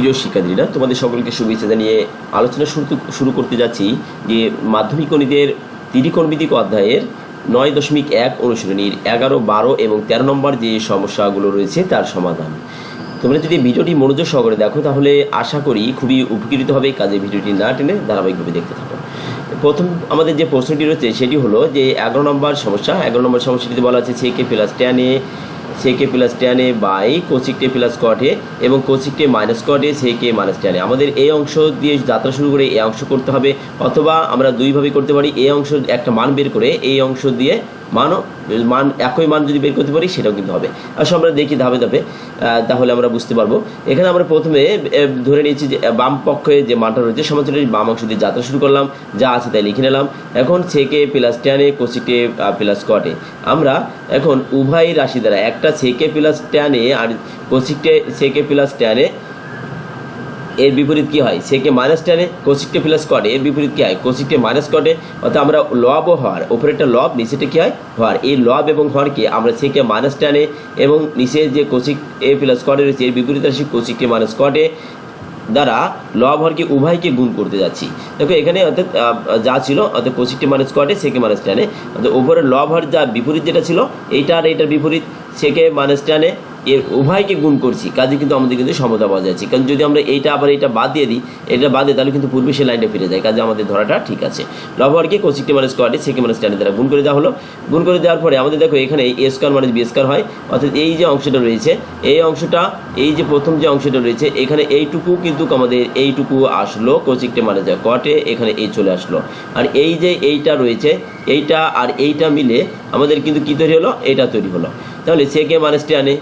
প্রিয় শিক্ষার্থীরা, তোমাদের সকলকে শুভেচ্ছা জানিয়ে আলোচনা শুরু শুরু করতে যাচ্ছি যে মাধ্যমিক গণিতের ত্রিকোণমিতিক অধ্যায়ের নয় দশমিক এক অনুশীলনীর এগারো, বারো এবং তেরো নম্বর যে সমস্যাগুলো রয়েছে তার সমাধান। তোমরা যদি ভিডিওটি মনোযোগ সহকারে দেখো, তাহলে আশা করি খুবই উপকৃত হবে, কাজে ভিডিওটি না টেনে ধারাবাহিকভাবে দেখতে থাকো। প্রথম আমাদের যে প্রশ্নটি রয়েছে, সেটি হলো যে এগারো নম্বর সমস্যা, এগারো নম্বর সমস্যাটিতে বলা আছে কে plus tan A sec plus tan by cosec theta plus cot এবং কোচিকটে মাইনাস কট সেকে মাইনাস টেন আমাদের এই অংশ দিয়ে যাত্রা শুরু করে এই অংশ করতে হবে অথবা আমরা দুইভাবে করতে পারি। এই অংশ একটা মান বের করে এই অংশ দিয়ে মানও, মান, একই মান যদি বের করতে পারি, সেটাও কিন্তু হবে। আসলে আমরা দেখি ধাপে ধাপে তাহলে আমরা বুঝতে পারব। এখানে আমরা প্রথমে ধরে নিয়েছি যে বাম পক্ষে যে মানটা রয়েছে সমান্তরাল বাম অংশ দিয়ে যাত্রা শুরু করলাম। যা আছে তাই লিখে নিলাম। এখন ছেকে প্লাস টেনে কোচিকে প্লাস কটে আমরা এখন উভয় রাশি দ্বারা, একটা ছেকে প্লাস টেনে আর কোচিকটে ছেকে প্লাস টেনে এর বিপরীত কি হয়? সেকে মাইনাস টেনে কোসিকটে প্লাস কটে এর বিপরীত কি হয়? কোসিকটে মাইনাস কটে অর্থাৎ আমরা লব ও হর উপরেরটা লব নিচেটা কি হয়? হর। এই লব এবং হরকে আমরা সেকে মাইনাস টেনে এবং নিচে যে কোসিক এ প্লাস কটে রয়েছে, এর বিপরীত রাশি কোসিকটে মাইনাস কটে দ্বারা লব হরকে উভয়কে গুণ করতে যাচ্ছি। দেখো এখানে অর্থাৎ যা ছিল, অর্থাৎ কোসিকটি মাইনাস কটে সেকে মাইনাস টেনে অর্থাৎ উপরে লব হর যা বিপরীত যেটা ছিল, এইটা আর এইটার বিপরীত সেকে মাইনাস টেনে এর উভয়কে গুণ করছি। কাজে কিন্তু আমাদের কিন্তু সমতা পাওয়া যাচ্ছে কারণ যদি আমরা এইটা আবার এটা বাদ দিয়ে দিই এটা বাদ দিই তাহলে কিন্তু পূর্বে সে লাইনটা ফিরে যায়। কাজে আমাদের ধরাটা ঠিক আছে। লবহরকে কোসিকটি মানে স্কোয়াডে সেকে মানে স্ট্যান্ডে দ্বারা গুণ করে দেওয়া হলো। গুণ করে দেওয়ার পরে আমাদের দেখো এখানে এ স্কোয়ার মানে বি স্কোয়ার হয়। অর্থাৎ এই যে অংশটা রয়েছে, এই অংশটা, এই যে প্রথম যে অংশটা রয়েছে, এখানে এইটুকু কিন্তু আমাদের এইটুকু আসলো। কোচিকটে মানে যায় কটে এখানে এই চলে আসলো। আর এই যে এইটা রয়েছে, এইটা আর এইটা মিলে আমাদের কিন্তু কী তৈরি হলো? এটা তৈরি হলো। তাহলে সেকে মাইনাস টেনে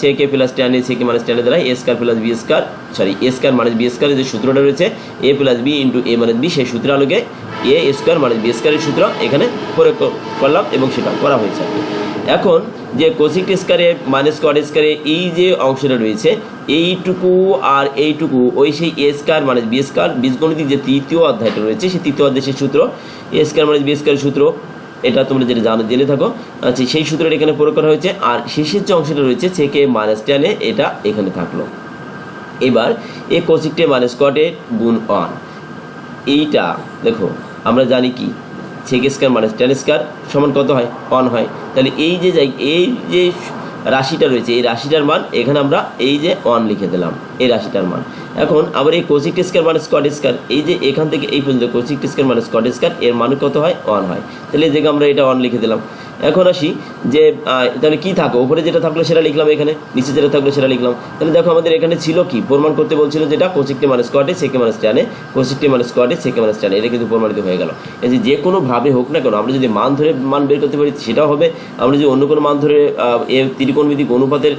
সেকে প্লাস টেনে সেকে মাইনাস টেনে দ্বারা A square plus B square sorry A square minus B স্কোয়ারের যে সূত্রটা রয়েছে A plus B into A minus B সেই সূত্র আলোকে এ স্কোয়ার মাইনাস বি স্কোয়ারের সূত্র এখানে প্রয়োগ করলাম এবং সেটা করা হয়েছে। এখন যে কোসিক স্কোয়ারে মাইনাস স্কোয়ারে এই যে অংশটা রয়েছে, এইটুকু আর এইটুকু, ওই সেই এ স্কোয়ার বি স্কোয়ার বীজগণিতিক যে তৃতীয় অধ্যায়টা রয়েছে, সেই তৃতীয় অধ্যায়ের সেই সূত্র এ স্কোয়ার মাইনাস বি স্কোয়ারের সূত্র এটা তোমরা যেটা জানো, জেনে থাকো। আচ্ছা সেই সূত্রটা এখানে প্রয়োগ করা হয়েছে। আর শেষের যে অংশটা রয়েছে সেকে মাইনাস টেনে এটা এখানে থাকল। এবার এ কোসিকটে মাইনাস কটে গুণ অন এইটা, দেখো, আমরা জানি কি? Sec square minus tan square সমান কত হয়? অন হয়। তাহলে এই যে এই যে রাশিটা রয়েছে, এই রাশিটার মান, এখানে আমরা এই যে ওয়ান লিখে দিলাম, এই রাশিটার মান। এখন আবার এই কৌশিক টিস্কার মানে স্কট স্কার এই যে এখান থেকে এই পর্যন্ত কৌশিক টিস্কার মানে স্কট স্কার এর মান কত হয়? ওয়ান হয়। তাহলে এই জায়গায় আমরা এটা ওয়ান লিখে দিলাম। এখন আসি যে তাহলে কি থাকো? উপরে যেটা থাকল সেটা লিখলাম এখানে, নিচে যেটা থাকল সেটা লিখলাম। তাহলে দেখো আমাদের এখানে ছিল কি? প্রমাণ করতে বলছিল যেটা কোচিকটি মানে স্কোয়াডে সেকে মানে স্ট্যানে কোচিকটি মানে স্কোয়াডে সেকে মানে স্ট্যানে এটা কিন্তু প্রমাণিত হয়ে গেল। এই যে যে কোনো ভাবে হোক না কেন, আমরা যদি মান ধরে মান বের করতে পারি, সেটাও হবে। আমরা যদি অন্য কোনো মান ধরে এর ত্রিকোণমিতিক অনুপাতের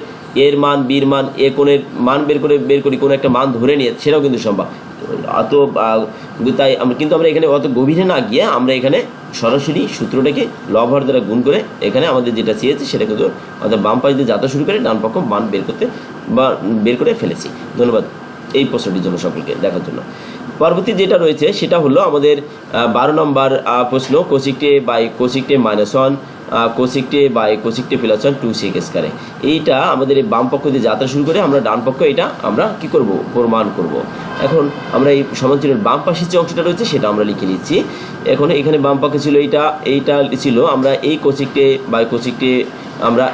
এর মান বীর মান, এ কোণের মান বের করে, বের করি, কোনো একটা মান ধরে নিয়ে, সেটাও কিন্তু সম্ভব। অত তাই কিন্তু আমরা এখানে অত গভীরে না গিয়ে আমরা এখানে সরাসরি সূত্রটাকে লভার দ্বারা গুণ করে এখানে আমাদের যেটা চেয়েছে সেটা কিন্তু অর্থাৎ বাম পাশ দিয়ে যাত্রা শুরু করে ডান পক্ষ মান বের করতে, বা বের করে ফেলেছি। ধন্যবাদ এই প্রশ্নটির জন্য সকলকে দেখার জন্য। পরবর্তী যেটা রয়েছে সেটা হলো আমাদের বারো নম্বর প্রশ্ন cosec theta by cosec theta minus one cosec theta by cosec theta plus one two sec square এইটা আমাদের এই বাম পক্ষ দিয়ে যাত্রা শুরু করে, আমরা ডান পক্ষ এটা আমরা কি করব? প্রমাণ করব। এখন আমরা এই সমান্তরের বাম পাশের যে অংশটা রয়েছে, সেটা আমরা লিখে নিচ্ছি এখন এখানে বাম পক্ষে ছিল এইটা এইটা ছিল আমরা এই কোচিকটে বাই কোচিকটে আমরা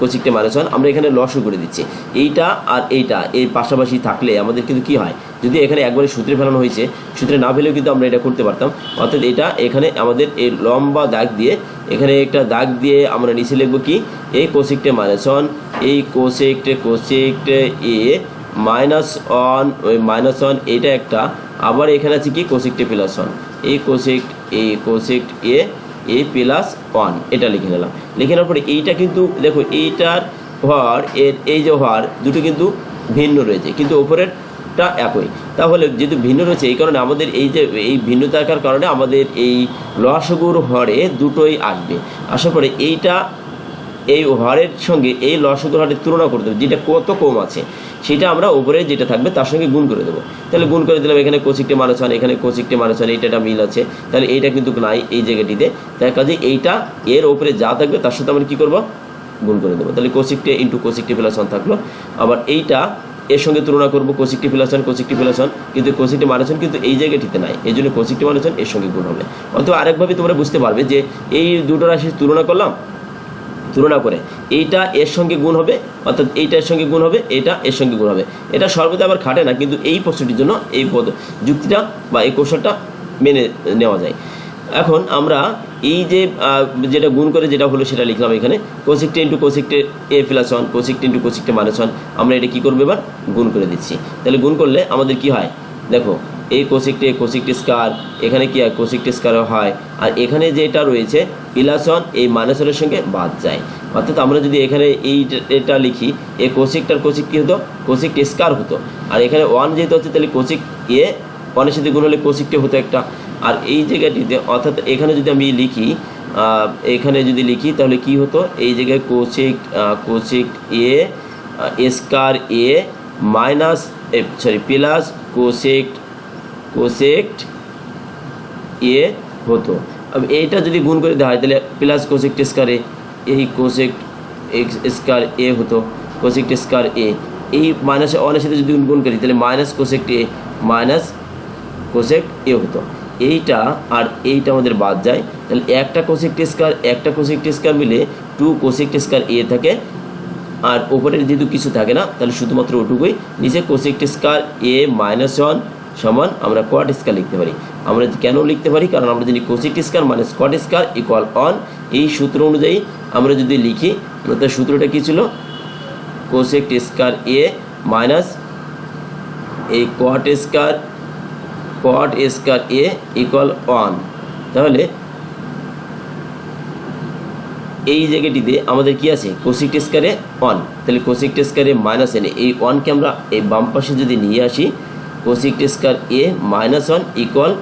কোচিকটে মাইনাস ওয়ান, আমরা এখানে লসও করে দিচ্ছি। এইটা আর এইটা, এর পাশাপাশি থাকলে আমাদের কিন্তু কি হয়? যদি এখানে একবারে সূত্রে ফেলানো হয়েছে, সূত্রে না ফেলেও কিন্তু আমরা এটা করতে পারতাম। অর্থাৎ এটা এখানে আমাদের এই লম্বা দাগ দিয়ে, এখানে একটা দাগ দিয়ে আমরা নিচে লিখব কি? এই কোসিকটে মাইনাস ওয়ান এই কোসেকটে কোসেকটে এ মাইনাস ওয়ান ওই মাইনাস ওয়ান এটা একটা। আবার এখানে আছে কি? কোসেকটে প্লাস ওয়ান এই কোসেক্ট এ কোসেক্ট এ এ প্লাস ওয়ান এটা লিখে নিলাম। লিখে নেওয়ার পরে এইটা কিন্তু, দেখো এইটার হর, এর, এই যে হর, দুটো কিন্তু ভিন্ন রয়েছে। কিন্তু ওপরেরটা একই। তাহলে যেহেতু ভিন্ন রয়েছে, এই কারণে আমাদের এই যে, এই ভিন্ন থাকার কারণে আমাদের এই লসগুর হরে দুটোই আসবে। আসার পরে এইটা, এই হরের সঙ্গে এই লসগুর হরের তুলনা করতে হবে, যেটা কত কম আছে। সেটা আমরা উপরে যেটা থাকবে তার সঙ্গে গুণ করে দেবো। তাহলে গুণ করে দিলাম, এখানে কোচিকটে মানুষ হন এখানে কোচিকটে মানুষ হন এইটা মিল আছে। তাহলে এইটা কিন্তু নাই এই জায়গাটিতে। তার কাজে এইটা, এর ওপরে যা থাকবে তার সাথে আমরা কী করব? গুণ করে দেবো। তাহলে cosec theta into cosec theta plus one থাকল। আবার এইটা এর সঙ্গে তুলনা করব কোসিকটি ওয়ান কোসিকটি প্লাস কিন্তু কোসিকটি মাইনাস কিন্তু এই জায়গাটিতে নাই। এই জন্য কোসিকটি মাইনাস এর সঙ্গে গুণ হবে। অথবা আরেকভাবে তোমরা বুঝতে পারবে যে এই দুটো রাশি তুলনা করলাম, তুলনা করে এইটা এর সঙ্গে গুণ হবে, অর্থাৎ এইটা এর সঙ্গে গুণ হবে, এটা এর সঙ্গে গুণ হবে। এটা সর্বদা আবার খাটে না, কিন্তু এই প্রশ্নটির জন্য এই পদ যুক্তিটা বা এই কৌশলটা মেনে নেওয়া যায়। এখন আমরা এই যে যেটা গুণ করে যেটা হলো সেটা লিখলাম এখানে। Cosec theta into cosec theta এ plus one cosec theta into cosec theta minus one আমরা এটা কী করব এবার? গুণ করে দিচ্ছি। তাহলে গুণ করলে আমাদের কি হয়? দেখো এই কোসিকটে কোসিকটে স্কার এখানে কি হয়? কোসিকটে স্কারও হয়। আর এখানে যেটা রয়েছে প্লাস ওয়ান এই মাইনাস ওয়ানের সঙ্গে বাদ যায়। অর্থাৎ আমরা যদি এখানে এই এটা লিখি এই কোসিকটার কোসিক কী হতো? কোসিক স্কার হতো। আর এখানে ওয়ান যেহেতু হচ্ছে তাহলে কোসিক এ ওয়ানের সাথে গুণ হলে কোসিকটে হতো একটা। আর এই জায়গাটিতে, অর্থাৎ এখানে যদি আমি লিখি এখানে যদি লিখি, তাহলে কি হতো? এই জায়গায় কোসিক কোসিক এ স্কার এ minus sorry plus cosec cosec এ হতো। এইটা যদি গুণ করে দেওয়া হয়, তাহলে প্লাস কোসেক্ট স্কার এ, এই কোসেক্ট স্কার এ হতো কোসেক্ট স্কার এ। এই মাইনাস ওয়ানের সাথে যদি গুণ করি, তাহলে মাইনাস কোসেক্ট এ মাইনাস কোসেক্ট এ হতো। এইটা আর এইটা আমাদের বাদ যায়। তাহলে একটা কোসেক্ট স্কার একটা কোসেক্ট স্কার মিলে টু কোসেক্ট স্কার এ থাকে। আর ওপরের যেহেতু কিছু থাকে না, তাহলে শুধুমাত্র ওটুকুই। নিচে কোসেক্ট স্কার এ মাইনাস ওয়ান সমান আমরা কোয়াট স্কার লিখতে পারি। আমরা কেন লিখতে পারি? কারণ আমরা যদি cosec square minus cot square equal one এই সূত্র অনুযায়ী আমরা যদি লিখি, তাহলে সূত্রটা কী ছিল? কোসেক্ট স্কার এ মাইনাস এই কোয়াট স্কার কোয়াট স্কার এ ইকুয়াল ওয়ান তাহলে এই জায়গাটিতে আমাদের কি আছে? কোসিক টেস্কারে ওয়ান তাহলে কোসিক টেস্কারে মাইনাস এনে এই ওয়ানকে আমরা এই বাম পাশে যদি নিয়ে আসি cosec theta square A minus one equal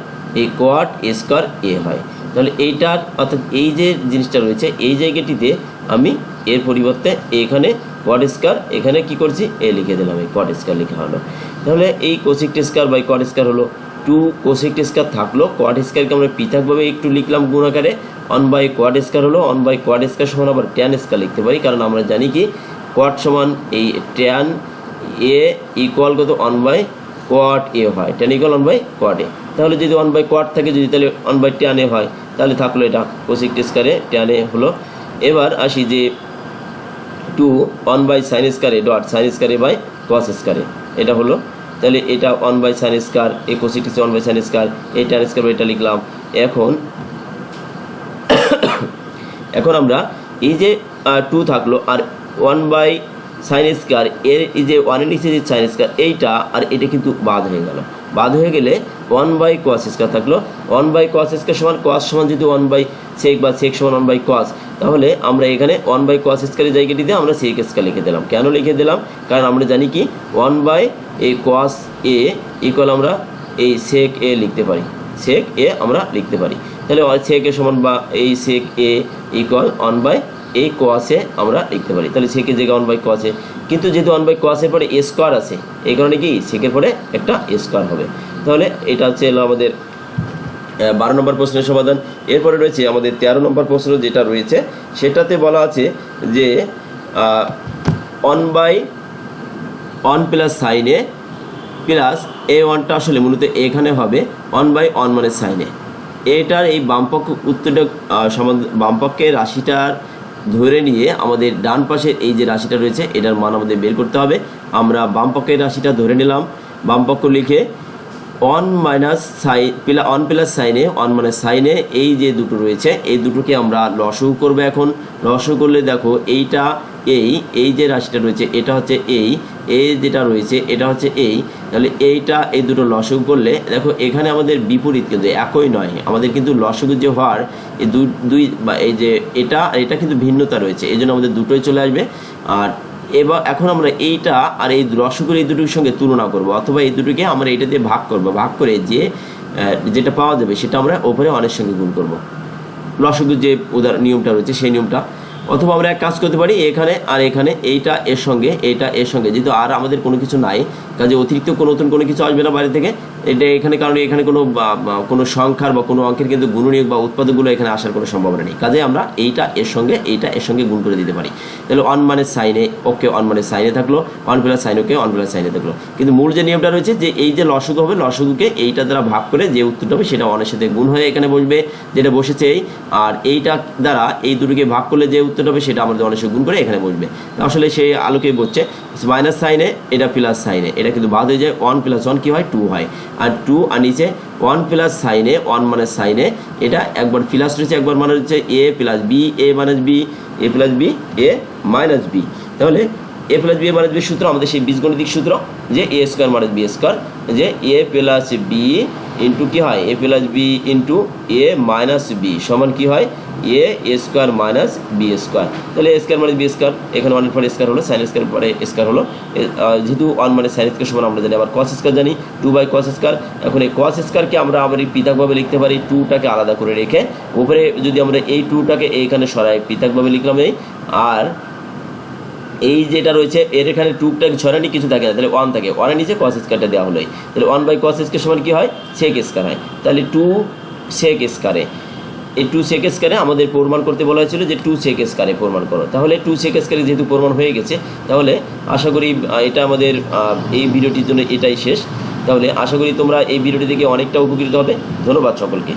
এই কোয়াট স্কোয়ার এ হয়। তাহলে এইটার, অর্থাৎ এই যে জিনিসটা রয়েছে, এই জায়গাটিতে আমি এর পরিবর্তে এখানে কোয়াট স্কোয়ার এখানে কি করছি? এ লিখে দিলাম, এই কোয়াট স্কোয়ার লেখা হলো। তাহলে এই কোসিক টেস্কার বাই কোয়াট স্কোয়ার হলো টু কোসেক স্কার থাকল কোয়াড স্কারকে আমরা পৃথকভাবে একটু লিখলাম গুণ আকারে। অন বাই কোয়াড স্কার হলো অন বাই কোয়াড স্কার সমান আবার ট্যান স্কার লিখতে পারি, কারণ আমরা জানি কি কোয়াড সমান এই ট্যান এ ইকুয়াল কত? অন বাই কোয়াড এ হয়। Tan equal one by cot A তাহলে যদি ওয়ান বাই কোয়াড থাকে, যদি তাহলে ওয়ান বাই ট্যান এ হয়, তাহলে থাকল এটা কোসিক স্কারে ট্যান এ হলো। এবার আসি যে two one by sine স্কারে dot sine স্কারে by cos স্কারে এটা হলো তাহলে এটা ওয়ান বাই সাইন স্কার এই কোসিটি ওয়ান বাই সাইন স্কার এই ট্যান স্কার এটা লিখলাম। এখন এখন আমরা এই যে টু থাকল, আর ওয়ান বাই সাইন স্কার এর এই যে ওয়ানের নিচে যে সাইন স্কার এইটা, আর এটা কিন্তু বাদ হয়ে গেল। বাদ হয়ে গেলে ওয়ান বাই কোয়াস স্কার থাকল। ওয়ান বাই কোয়াস স্কার সমান কোয়াস সমান যদি ওয়ান বাই সেক বা সেক সমান ওয়ান বাই কোয়াস তাহলে আমরা এখানে ওয়ান বাই কোয়াস স্কারের জায়গাটিতে আমরা সেক স্কার লিখে দিলাম। কেন লিখে দিলাম? কারণ আমরা জানি কি ওয়ান বাই এই কোয়াস এ ইকুয়াল আমরা এই সেক এ লিখতে পারি। সেক এ আমরা লিখতে পারি। তাহলে সেক এ সমান বা এই sec A equal one by এই কোয়াসে আমরা লিখতে পারি। তাহলে সেকের জায়গায় ওয়ান বাই কোয়াসে কিন্তু যেহেতু ওয়ান বাই কোয়াসের পরে এ স্কোয়ার আছে, এই কারণে কি? সেকের পরে একটা এ স্কোয়ার হবে। তাহলে এটা হচ্ছে এলো আমাদের বারো নম্বর প্রশ্নের সমাধান। এরপরে রয়েছে আমাদের তেরো নম্বর প্রশ্ন যেটা রয়েছে, সেটাতে বলা আছে যে অন বাই অন প্লাস সাইনে প্লাস এ ওয়ানটা আসলে মূলত এখানে হবে অন বাই অন মানে সাইনে এটার এই বামপক্ষ উত্তরটা বামপক্ষের রাশিটার ধরে নিয়ে আমাদের ডান পাশের এই যে রাশিটা রয়েছে, এটার মান আমাদের বের করতে হবে। আমরা বামপক্ষের রাশিটা ধরে নিলাম, বামপক্ষ লিখে one minus sine plus one plus সাইনে অন মানে সাইনে এই যে দুটো রয়েছে, এই দুটোকে আমরা লসউ করব এখন। লসউ করলে দেখো, এইটা এই এই যে রাশিটা রয়েছে, এটা হচ্ছে এই এই যেটা রয়েছে, এটা হচ্ছে এই। তাহলে এইটা, এই দুটো লসউ করলে, দেখো, এখানে আমাদের বিপরীত কিন্তু একই নয়। আমাদের কিন্তু লসগু যে হওয়ার, এই দুই, বা এই যে এটা এটা কিন্তু ভিন্নতা রয়েছে। এই জন্য আমাদের দুটোই চলে আসবে। আর এবার এখন আমরা এইটা আর এই রসগুলো এই দুটোর সঙ্গে তুলনা করব, অথবা এই দুটোকে আমরা এটা দিয়ে ভাগ করব। ভাগ করে যে যেটা পাওয়া যাবে সেটা আমরা ওপরে অনেক সঙ্গে গুণ করব। লসগুর যে উদাহরণ নিয়মটা রয়েছে সেই নিয়মটা। অথবা আমরা এক কাজ করতে পারি, এখানে আর এখানে এইটা এর সঙ্গে, এইটা এর সঙ্গে। যেহেতু আর আমাদের কোনো কিছু নাই, কাজে অতিরিক্ত কোনো নতুন কোনো কিছু আসবে না বাইরে থেকে এটা এখানে কারণ এখানে কোনো কোনো সংখ্যার বা কোনো অঙ্কের কিন্তু গুণনীয়ক বা উৎপাদকগুলো এখানে আসার কোনো সম্ভাবনা নেই। কাজে আমরা এইটা এর সঙ্গে, এইটা এর সঙ্গে গুণ করে দিতে পারি। তাহলে অন মানে সাইনে ওকে অন মানে সাইনে থাকল one plus sine okay one plus সাইনে থাকল। কিন্তু মূল যে নিয়মটা রয়েছে যে এই যে লসগু হবে, লসগুকে এইটা দ্বারা ভাগ করে যে উত্তরটা হবে সেটা অনের সাথে গুণ হয়ে এখানে বসবে, যেটা বসেছে এই। আর এইটা দ্বারা এই দুটোকে ভাগ করলে যে উত্তরটা হবে সেটা আমাদের সাথে গুণ করে এখানে বসবে। আসলে সেই আলোকে বলছে মাইনাস সাইনে এটা প্লাস সাইনে এটা কিন্তু বাদ হয়ে যায়। ওয়ান প্লাস ওয়ান কী হয়? টু হয়। আর টু আর নিচে ওয়ান প্লাস সাইনে ওয়ান মানে সাইনে এটা একবার প্লাস রয়েছে, একবার মানে হচ্ছে A plus B A minus B A plus B A minus B তাহলে A plus B A minus B সূত্র আমাদের সেই বীজগণিতিক সূত্র, যে A square minus B square যে এ প্লাস বি ইন্টু কী হয়? A plus B into A minus B সমান কী হয়? A square minus B square তাহলে A square minus B square এখানে ওয়ানের পরে স্কোয়ার হলো সাইন স্কোয়ার পরে স্কোয়ার হলো যেহেতু ওয়ান মানে সাইন স্কোয়ার সমান আমরা জানি আবার কস স্কোয়ার জানি টু বাই কস স্কোয়ার এখন এই কস স্কোয়ারকে আমরা আবার এই পৃথকভাবে লিখতে পারি টুটাকে আলাদা করে রেখে উপরে যদি আমরা এই টুটাকে এইখানে সরাই পৃথকভাবে লিখলাম এই আর এই যেটা রয়েছে এর এখানে টুকটাক ছড়ানি কিছু থাকে না তাহলে ওয়ান থাকে ওয়ানের নিচে কস স্কোয়ারটা দেওয়া হলোই তাহলে ওয়ান বাই কস স্কোয়ার সমান কী হয় সেক স্কোয়ার হয় তাহলে টু সেক স্কোয়ারে এই টু সেক স্কারে আমাদের প্রমাণ করতে বলা হয়েছিল যে টু সেক স্কারে প্রমাণ করো। তাহলে টু সেক স্কারে যেহেতু প্রমাণ হয়ে গেছে, তাহলে আশা করি এটা আমাদের এই ভিডিওটির জন্য এটাই শেষ। তাহলে আশা করি তোমরা এই ভিডিওটি থেকে অনেকটা উপকৃত হবে। ধন্যবাদ সকলকে।